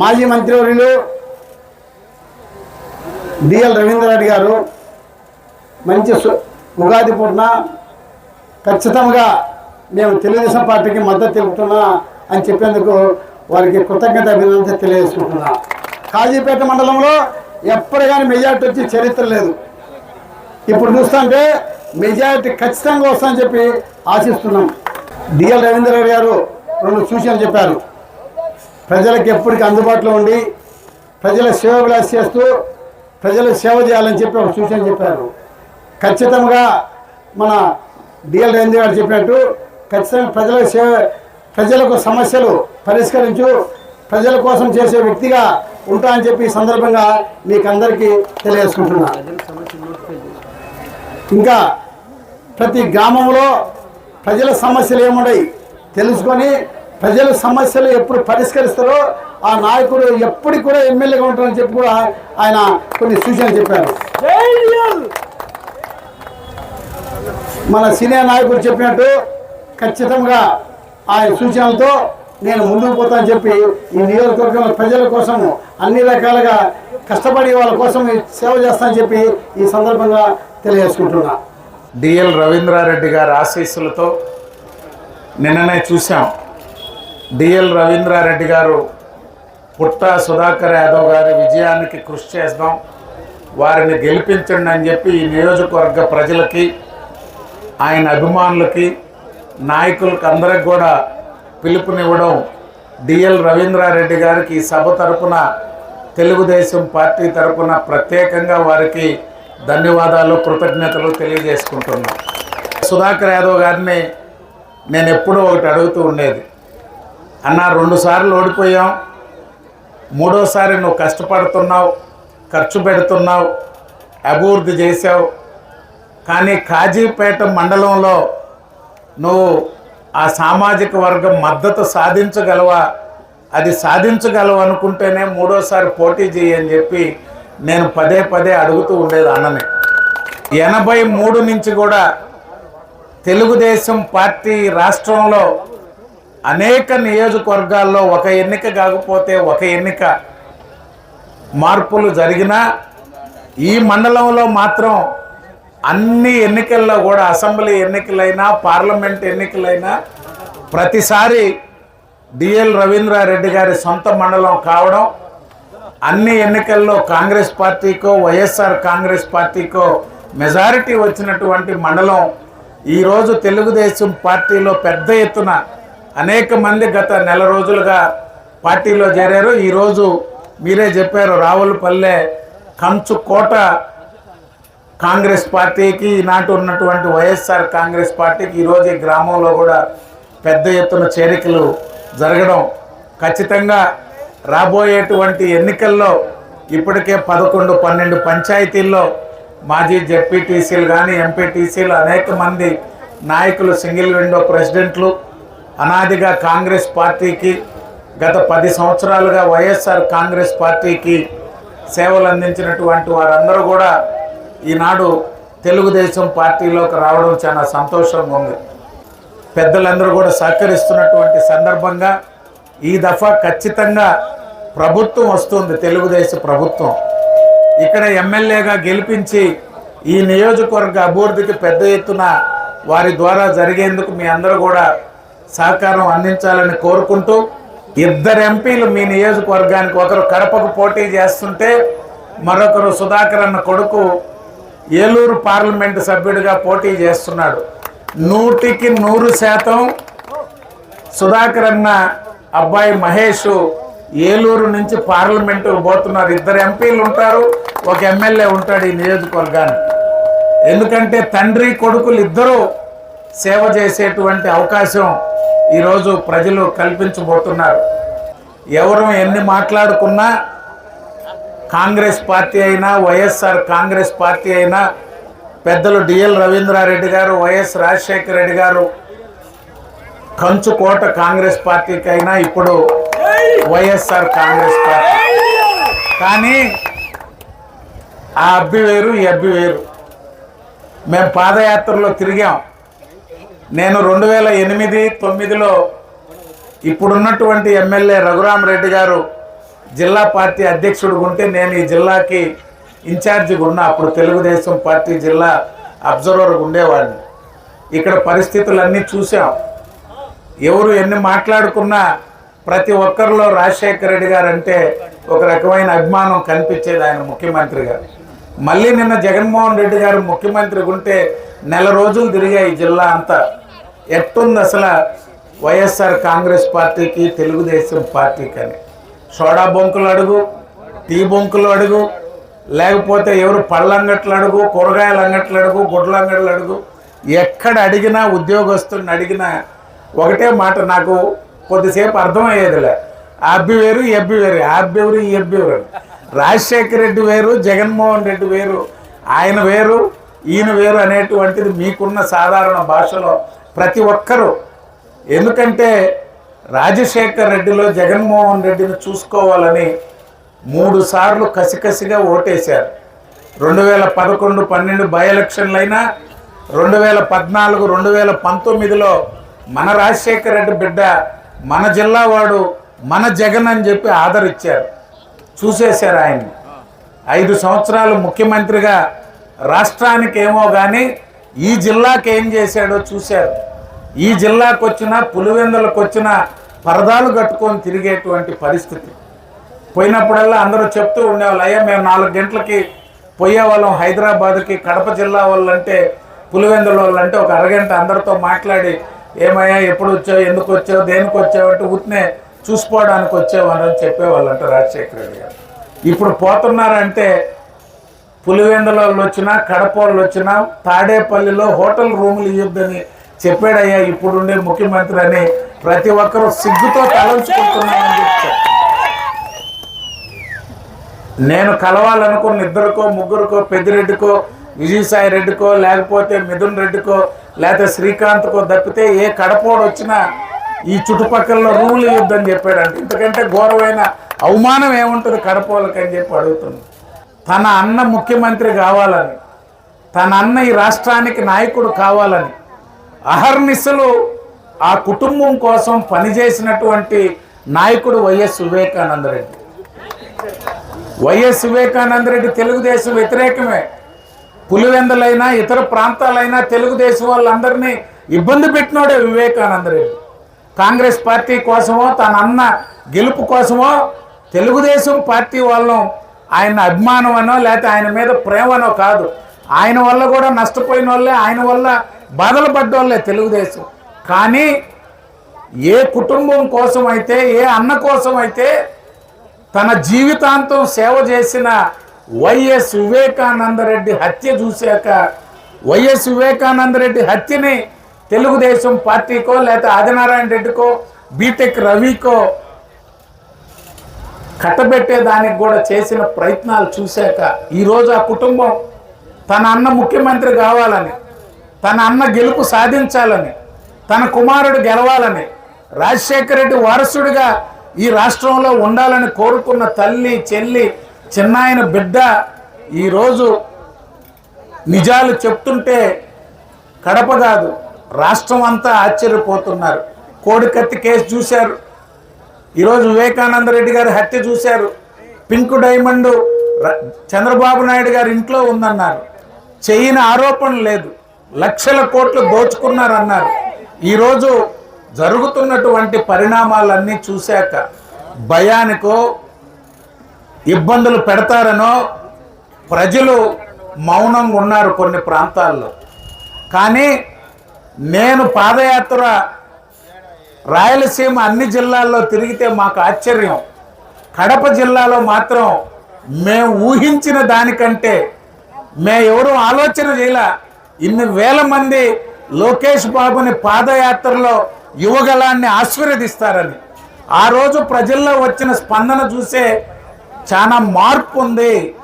మాజీ మంత్రివర్యులు డిఎల్ రవీంద్రరెడ్డి గారు మంచి ఉగాది పూటన ఖచ్చితంగా మేము తెలుగుదేశం పార్టీకి మద్దతు తెలుపుతున్నా అని చెప్పేందుకు వారికి కృతజ్ఞత అభినందన తెలియజేసుకుంటున్నా. కాజీపేట మండలంలో ఎప్పుడు కానీ మెజార్టీ వచ్చి చరిత్ర లేదు. ఇప్పుడు చూస్తుంటే మెజారిటీ ఖచ్చితంగా వస్తుందని చెప్పి ఆశిస్తున్నాం. డిఎల్ రవీంద్రరెడ్డి గారు రెండు సూచనలు చెప్పారు. ప్రజలకు ఎప్పటికీ అందుబాటులో ఉండి ప్రజల సేవ విలాస్ చేస్తూ ప్రజలకు సేవ చేయాలని చెప్పి ఒక సూచన చెప్పారు. ఖచ్చితంగా మన డిఎల్ రేంద్ర గారు చెప్పినట్టు ఖచ్చితంగా ప్రజల సేవ ప్రజలకు సమస్యలు పరిష్కరించు ప్రజల కోసం చేసే వ్యక్తిగా ఉంటా అని చెప్పి ఈ సందర్భంగా మీకు అందరికీ తెలియజేసుకుంటున్నా. ఇంకా ప్రతి గ్రామంలో ప్రజల సమస్యలు ఏమున్నాయి తెలుసుకొని ప్రజల సమస్యలు ఎప్పుడు పరిష్కరిస్తారో ఆ నాయకుడు ఎప్పటికి కూడా ఎమ్మెల్యేగా ఉంటారని చెప్పి కూడా ఆయన కొన్ని సూచనలు చెప్పారు. మన సీనియర్ నాయకుడు చెప్పినట్టు ఖచ్చితంగా ఆయన సూచనలతో నేను ముందుకు పోతానని చెప్పి ఈ నియోజకవర్గంలో ప్రజల కోసము అన్ని రకాలుగా కష్టపడి వాళ్ళ కోసం సేవ చేస్తానని చెప్పి ఈ సందర్భంగా తెలియజేసుకుంటున్నా. డిఎల్ రవీంద్రారెడ్డి గారి ఆశీస్సులతో నిన్ననే చూసాం డిఎల్ రవీంద్రారెడ్డి గారు పుట్ట సుధాకర్ యాదవ్ గారి విజయానికి కృషి చేద్దాం వారిని గెలిపించండి అని చెప్పి ఈ నియోజకవర్గ ప్రజలకి ఆయన అభిమానులకి నాయకులకి అందరికి కూడా పిలుపునివ్వడం డిఎల్ రవీంద్రారెడ్డి గారికి ఈ సభ తరపున తెలుగుదేశం పార్టీ తరపున ప్రత్యేకంగా వారికి ధన్యవాదాలు కృతజ్ఞతలు తెలియజేసుకుంటున్నాం. సుధాకర్ యాదవ్ గారిని నేను ఎప్పుడూ ఒకటి అడుగుతూ ఉండేది. అన్న రెండుసార్లు ఓడిపోయాం. మూడోసారి నువ్వు కష్టపడుతున్నావు ఖర్చు పెడుతున్నావు అభివృద్ధి చేసావు కానీ కాజీపేట మండలంలో నువ్వు ఆ సామాజిక వర్గం మద్దతు సాధించగలవా? అది సాధించగలవు అనుకుంటేనే మూడోసారి పోటీ చేయని చెప్పి నేను పదే పదే అడుగుతూ ఉండేది అన్నని. ఎనభై మూడు నుంచి కూడా తెలుగుదేశం పార్టీ రాష్ట్రంలో అనేక నియోజకవర్గాల్లో ఒక ఎన్నిక కాకపోతే ఒక ఎన్నిక మార్పులు జరిగినా ఈ మండలంలో మాత్రం అన్ని ఎన్నికల్లో కూడా అసెంబ్లీ ఎన్నికలైనా పార్లమెంట్ ఎన్నికలైనా ప్రతిసారి డిఎల్ రవీంద్రారెడ్డి గారి సొంత మండలం కావడం అన్ని ఎన్నికల్లో కాంగ్రెస్ పార్టీకో వైఎస్ఆర్ కాంగ్రెస్ పార్టీకో మెజారిటీ వచ్చినటువంటి మండలం ఈరోజు తెలుగుదేశం పార్టీలో పెద్ద ఎత్తున అనేక మంది గత నెల రోజులుగా పార్టీలో చేరారు. ఈరోజు మీరే చెప్పారు రావులపల్లె కంచు కోట కాంగ్రెస్ పార్టీకి ఈనాటి ఉన్నటువంటి వైఎస్ఆర్ కాంగ్రెస్ పార్టీకి ఈరోజు ఈ గ్రామంలో కూడా పెద్ద ఎత్తున చేరికలు జరగడం. ఖచ్చితంగా రాబోయేటువంటి ఎన్నికల్లో ఇప్పటికే పదకొండు పన్నెండు పంచాయతీల్లో మాజీ జెడ్పీటీసీలు కానీ ఎంపీటీసీలు అనేక మంది నాయకులు సింగిల్ విండో ప్రెసిడెంట్లు అనాదిగా కాంగ్రెస్ పార్టీకి గత పది సంవత్సరాలుగా వైఎస్ఆర్ కాంగ్రెస్ పార్టీకి సేవలు అందించినటువంటి వారందరూ కూడా ఈనాడు తెలుగుదేశం పార్టీలోకి రావడం చాలా సంతోషంగా ఉంది. పెద్దలందరూ కూడా సహకరిస్తున్నటువంటి సందర్భంగా ఈ దఫా ఖచ్చితంగా ప్రభుత్వం వస్తుంది తెలుగుదేశం ప్రభుత్వం. ఇక్కడ ఎమ్మెల్యేగా గెలిపించి ఈ నియోజకవర్గ అభివృద్ధికి పెద్ద ఎత్తున వారి ద్వారా జరిగేందుకు మీ అందరూ కూడా సహకారం అందించాలని కోరుకుంటూ ఇద్దరు ఎంపీలు మీ నియోజకవర్గానికి ఒకరు కడపకు పోటీ చేస్తుంటే మరొకరు సుధాకర్ అన్న కొడుకు ఏలూరు పార్లమెంటు సభ్యుడిగా పోటీ చేస్తున్నాడు. నూటికి నూరు శాతం సుధాకర్ అన్న అబ్బాయి మహేష్ ఏలూరు నుంచి పార్లమెంటు పోతున్నారు. ఇద్దరు ఎంపీలు ఉంటారు ఒక ఎమ్మెల్యే ఉంటాడు ఈ నియోజకవర్గానికి. ఎందుకంటే తండ్రి కొడుకులు ఇద్దరూ సేవ చేసేటువంటి అవకాశం ఈరోజు ప్రజలు కల్పించబోతున్నారు. ఎవరు ఎన్ని మాట్లాడుకున్నా కాంగ్రెస్ పార్టీ అయినా వైఎస్ఆర్ కాంగ్రెస్ పార్టీ అయినా పెద్దలు డిఎల్ రవీంద్రారెడ్డి గారు వైఎస్ రాజశేఖర రెడ్డి గారు కంచుకోట కాంగ్రెస్ పార్టీకి అయినా ఇప్పుడు వైఎస్ఆర్ కాంగ్రెస్ పార్టీ. కానీ ఆ అబ్బి వేరు ఈ అబ్బి వేరు. మేము పాదయాత్రలో తిరిగాం. నేను రెండు వేల ఎనిమిది తొమ్మిదిలో ఇప్పుడున్నటువంటి ఎమ్మెల్యే రఘురామరెడ్డి గారు జిల్లా పార్టీ అధ్యక్షుడు ఉంటే నేను ఈ జిల్లాకి ఇన్ఛార్జిగా ఉన్న. అప్పుడు తెలుగుదేశం పార్టీ జిల్లా అబ్జర్వర్గా ఉండేవాడిని. ఇక్కడ పరిస్థితులన్నీ చూసాం ఎవరు ఎన్ని మాట్లాడుకున్నా ప్రతి ఒక్కరిలో రాజశేఖర రెడ్డి గారు అంటే ఒక రకమైన అభిమానం కనిపించేది ఆయన ముఖ్యమంత్రి గారు మళ్ళీ నిన్న జగన్మోహన్ రెడ్డి గారు ముఖ్యమంత్రి ఉంటే నెల రోజులు తిరిగాయి జిల్లా అంతా. ఎట్టుంది అసలు వైఎస్ఆర్ కాంగ్రెస్ పార్టీకి తెలుగుదేశం పార్టీకి అని సోడా బొంకులు అడుగు టీ బొంకులు అడుగు లేకపోతే ఎవరు పళ్ళ అంగట్లు అడుగు కూరగాయల అంగట్లు అడుగు గుడ్ల అంగట్లు అడుగు? ఎక్కడ అడిగినా ఉద్యోగస్తుని అడిగినా ఒకటే మాట నాకు కొద్దిసేపు అర్థమయ్యేదిలే. అబ్బి వేరు ఎబ్బి వేరు అబ్బి వేరు ఈ ఎబ్బి వేరు రాజశేఖర రెడ్డి వేరు జగన్మోహన్ రెడ్డి వేరు ఆయన వేరు ఈయన వేరు అనేటువంటిది మీకున్న సాధారణ భాషలో ప్రతి ఒక్కరూ. ఎందుకంటే రాజశేఖర్ రెడ్డిలో జగన్మోహన్ రెడ్డిని చూసుకోవాలని మూడు సార్లు కసికసిగా ఓటేశారు. రెండు వేల పదకొండు పన్నెండు బై ఎలక్షన్లైనా రెండు వేల పద్నాలుగు రెండు వేల పంతొమ్మిదిలో మన రాజశేఖర రెడ్డి బిడ్డ మన జిల్లా వాడు మన జగన్ అని చెప్పి ఆదరిచ్చారు. చూసేశారు ఆయన్ని ఐదు సంవత్సరాలు ముఖ్యమంత్రిగా రాష్ట్రానికి ఏమో కానీ ఈ జిల్లాకి ఏం చేశాడో చూశారు. ఈ జిల్లాకు వచ్చిన పులివెందులకు వచ్చిన పరదాలు కట్టుకొని తిరిగేటువంటి పరిస్థితి. పోయినప్పుడల్లా అందరూ చెప్తూ ఉండేవాళ్ళు అయ్యా మేము నాలుగు గంటలకి పోయేవాళ్ళం హైదరాబాద్కి కడప జిల్లా వాళ్ళంటే పులివెందుల వాళ్ళంటే ఒక అరగంట అందరితో మాట్లాడి ఏమయ్యా ఎప్పుడు వచ్చావు ఎందుకు వచ్చావు దేనికి వచ్చావు అంటే ఉత్నే చూసుకోవడానికి వచ్చేవాళ్ళని చెప్పేవాళ్ళంట రాజశేఖర రెడ్డి గారు. ఇప్పుడు పోతున్నారంటే పులివెందుల వాళ్ళు వచ్చినా కడపోళ్ళు వచ్చినా తాడేపల్లిలో హోటల్ రూములు ఇవ్వద్దని చెప్పాడయ్యా ఇప్పుడుండే ముఖ్యమంత్రి అని ప్రతి ఒక్కరూ సిగ్గుతో తలంచుకుంటున్నారని చెప్తారు నేను కలవాలనుకున్న ఇద్దరికో ముగ్గురికో పెద్దిరెడ్డికో విజయసాయి రెడ్డికో లేకపోతే మిథున్ రెడ్డికో లేకపోతే శ్రీకాంత్కో తప్పితే ఏ కడపోడు వచ్చినా ఈ చుట్టుపక్కల రూల్ ఇవ్వద్దని చెప్పాడంట. ఇంతకంటే ఘోరమైన అవమానం ఏముంటుంది కడపోలకి అని చెప్పి అడుగుతుంది తన అన్న ముఖ్యమంత్రి కావాలని తన అన్న ఈ రాష్ట్రానికి నాయకుడు కావాలని అహర్నిశలు ఆ కుటుంబం కోసం పనిచేసినటువంటి నాయకుడు వైఎస్ వివేకానంద రెడ్డి వైఎస్ వివేకానంద రెడ్డి తెలుగుదేశం వ్యతిరేకమే. పులివెందులైనా ఇతర ప్రాంతాలైనా తెలుగుదేశం వాళ్ళందరినీ ఇబ్బంది పెట్టినోడే వివేకానంద రెడ్డి కాంగ్రెస్ పార్టీ కోసమో తన అన్న గెలుపు కోసమో తెలుగుదేశం పార్టీ వాళ్ళం ఆయన అభిమానం అనో లేకపోతే ఆయన మీద ప్రేమనో కాదు. ఆయన వల్ల కూడా నష్టపోయిన వాళ్ళే ఆయన వల్ల బాధలు పడ్డోళ్ళే తెలుగుదేశం. కానీ ఏ కుటుంబం కోసం అయితే ఏ అన్న కోసం అయితే తన జీవితాంతం సేవ చేసిన వైఎస్ వివేకానందరెడ్డి హత్య చూశాక వైఎస్ వివేకానందరెడ్డి హత్యని తెలుగుదేశం పార్టీకో లేకపోతే ఆదినారాయణ రెడ్డికో బీటెక్ రవికో కట్టబెట్టేదానికి కూడా చేసిన ప్రయత్నాలు చూశాక ఈరోజు ఆ కుటుంబం తన అన్న ముఖ్యమంత్రి కావాలని తన అన్న గెలుపు సాధించాలని తన కుమారుడు గెలవాలని రాజశేఖర రెడ్డి వారసుడిగా ఈ రాష్ట్రంలో ఉండాలని కోరుకున్న తల్లి చెల్లి చిన్నాయన బిడ్డ ఈరోజు నిజాలు చెప్తుంటే కడప కాదు రాష్ట్రం అంతా ఆశ్చర్యపోతున్నారు కోడికత్తి కేసు చూశారు. ఈరోజు వివేకానంద రెడ్డి గారి హత్య చూశారు. పింక్ డైమండ్ ర- చంద్రబాబు నాయుడు గారి ఇంట్లో ఉందన్నారు. చేయని ఆరోపణ లేదు. లక్షల కోట్లు దోచుకున్నారన్నారు. ఈరోజు జరుగుతున్నటువంటి పరిణామాలన్నీ చూశాక భయానికో ఇబ్బందులు పెడతారనో ప్రజలు మౌనంగా ఉన్నారు కొన్ని ప్రాంతాల్లో. కానీ నేను పాదయాత్ర రాయలసీమ అన్ని జిల్లాల్లో తిరిగితే మాకు ఆశ్చర్యం. కడప జిల్లాలో మాత్రం మేము ఊహించిన దానికంటే మే ఎవరు ఆలోచన చేయలే. ఇన్ని వేల మంది లోకేష్ బాబుని పాదయాత్రలో యువగలాన్ని ఆశీర్వదిస్తారని. ఆ రోజు ప్రజల్లో వచ్చిన స్పందన చూసే చాలా మార్పు ఉంది.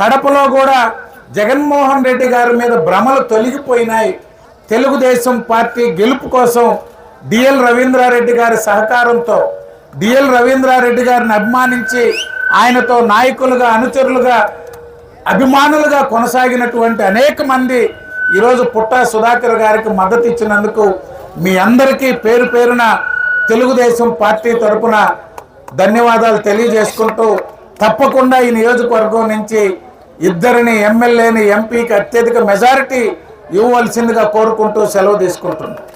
కడపలో కూడా జగన్మోహన్ రెడ్డి గారి మీద భ్రమలు తొలగిపోయినాయి. తెలుగుదేశం పార్టీ గెలుపు కోసం డిఎల్ రవీంద్రారెడ్డి గారి సహకారంతో డిఎల్ రవీంద్రారెడ్డి గారిని అభిమానించి ఆయనతో నాయకులుగా అనుచరులుగా అభిమానులుగా కొనసాగినటువంటి అనేక మంది ఈరోజు పుట్టా సుధాకర్ గారికి మద్దతు ఇచ్చినందుకు మీ అందరికీ పేరు పేరున తెలుగుదేశం పార్టీ తరఫున ధన్యవాదాలు తెలియజేసుకుంటూ తప్పకుండా ఈ నియోజకవర్గం నుంచి ఇద్దరిని ఎమ్మెల్యేని ఎంపీకి అత్యధిక మెజారిటీ ఇవ్వవలసిందిగా కోరుకుంటూ సెలవు తీసుకుంటున్నాను